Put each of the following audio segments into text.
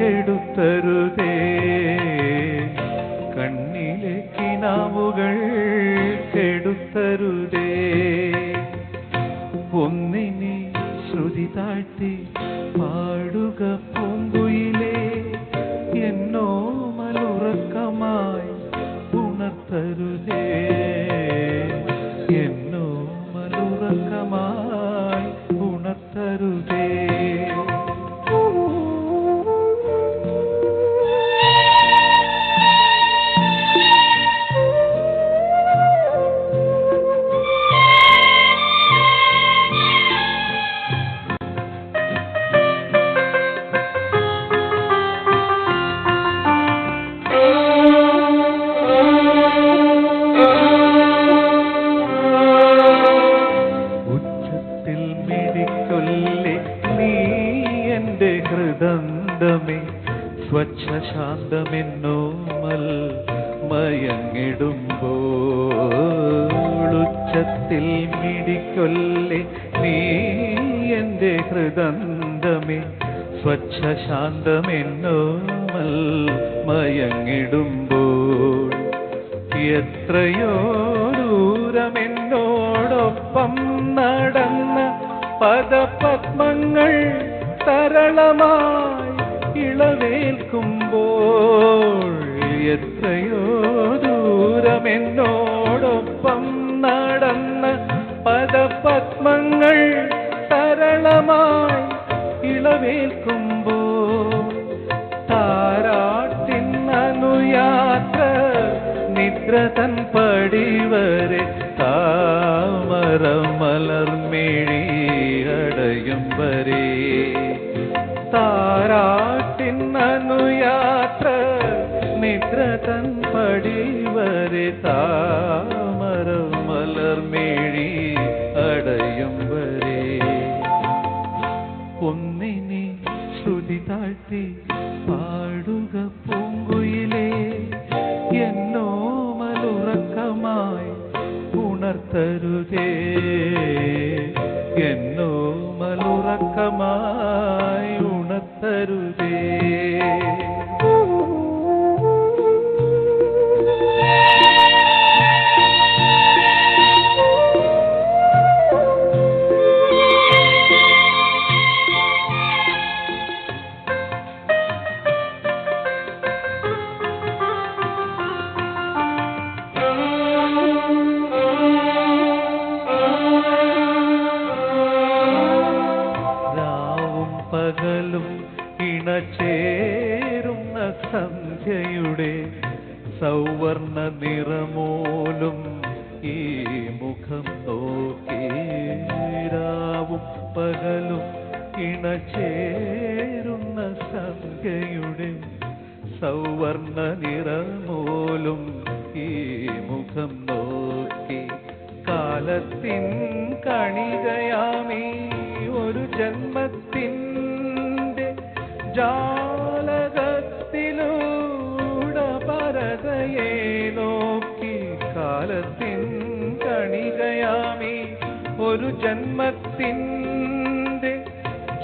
കെടുത്തരുതേ. കണ്ണിലെ കിനാവുകൾ കെടുത്തരുതേ. ഒന്നിനെ ശ്രുതി താഴ്ത്തി പാടുക പൂങ്കുയിലേ. എന്നോ മലുറക്കമായി ഉണർത്തരുതേ. എന്നോ മലുറക്കമായി ഉണർത്തരുതേ. എന്റെ ഹൃദന്തമേ സ്വച്ഛ ശാന്തമെന്നോമൽ മയങ്ങിടുമ്പോൾ ഉച്ചത്തിൽ മിടിക്കൊല്ലി നീ എന്റെ ഹൃദന്തമേ സ്വച്ഛ ശാന്തമെന്നോമൽ മയങ്ങിടുമ്പോൾ എത്രയോ ദൂരമെന്നോടൊപ്പം നടന്ന പദപത്മങ്ങൾ തരളമായി ഇളവേൽക്കുമ്പോൾ എത്രയോ ദൂരമെന്നോടൊപ്പം നടന്ന പദപത്മങ്ങൾ തരളമായി ഇളവേൽക്കുമ്പോൾ താരാട്ടിന്നനുയാത്ര നിദ്ര തൻ പടിവരെ താമര താമര മലർമിഴി അടയും വരെ. ഒന്നിനെ ശ്രുതി താഴ്ത്തി പാടുക പൂങ്കുയിലേ. എന്നോ മലുറക്കമായി ഉണർത്തരുതേ എന്നോ മലുറക്കമായി ഉണർത്തരുതേ. പകലും ഇണചേരുന്ന സന്ധ്യയുടെ സൗവർണ നിറമോലും ഈ മുഖം നോക്കി രാവും പകലും ഇണചേരുന്ന സന്ധ്യയുടെ സൗവർണ നിറമോലും ഈ മുഖം നോക്കി കാലത്തിൻ കണികയാമീ ഒരു ജന്മത്തിന്റെ ജാലകത്തിലൂടെ പരതയെ നോക്കി കാലത്തിൻ കണികയാമി. ഒരു ജന്മത്തിന്റെ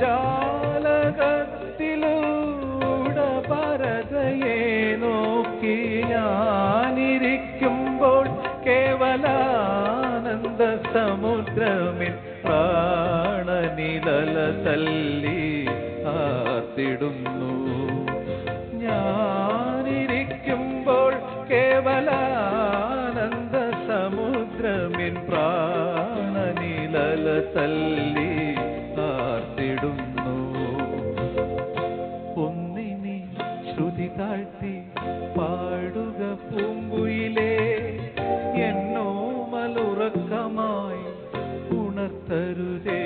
ജാലകത്തിലൂട പരതയെ നോക്കി ഞാനിരിക്കുമ്പോൾ കേവലാനന്ദ സമുദ്രമിൽ പ്രാണനിലല തല്ലി കേവലാനന്ദ സമുദ്രമിൻ പ്രാണനിലല തല്ലി ആർത്തിടുന്നു. ഒന്നിനി ശ്രുതി താഴ്ത്തി പാടുക പൂങ്കുയിലേ എന്നോ മലുറക്കമായി ഉണർത്തരുതേ.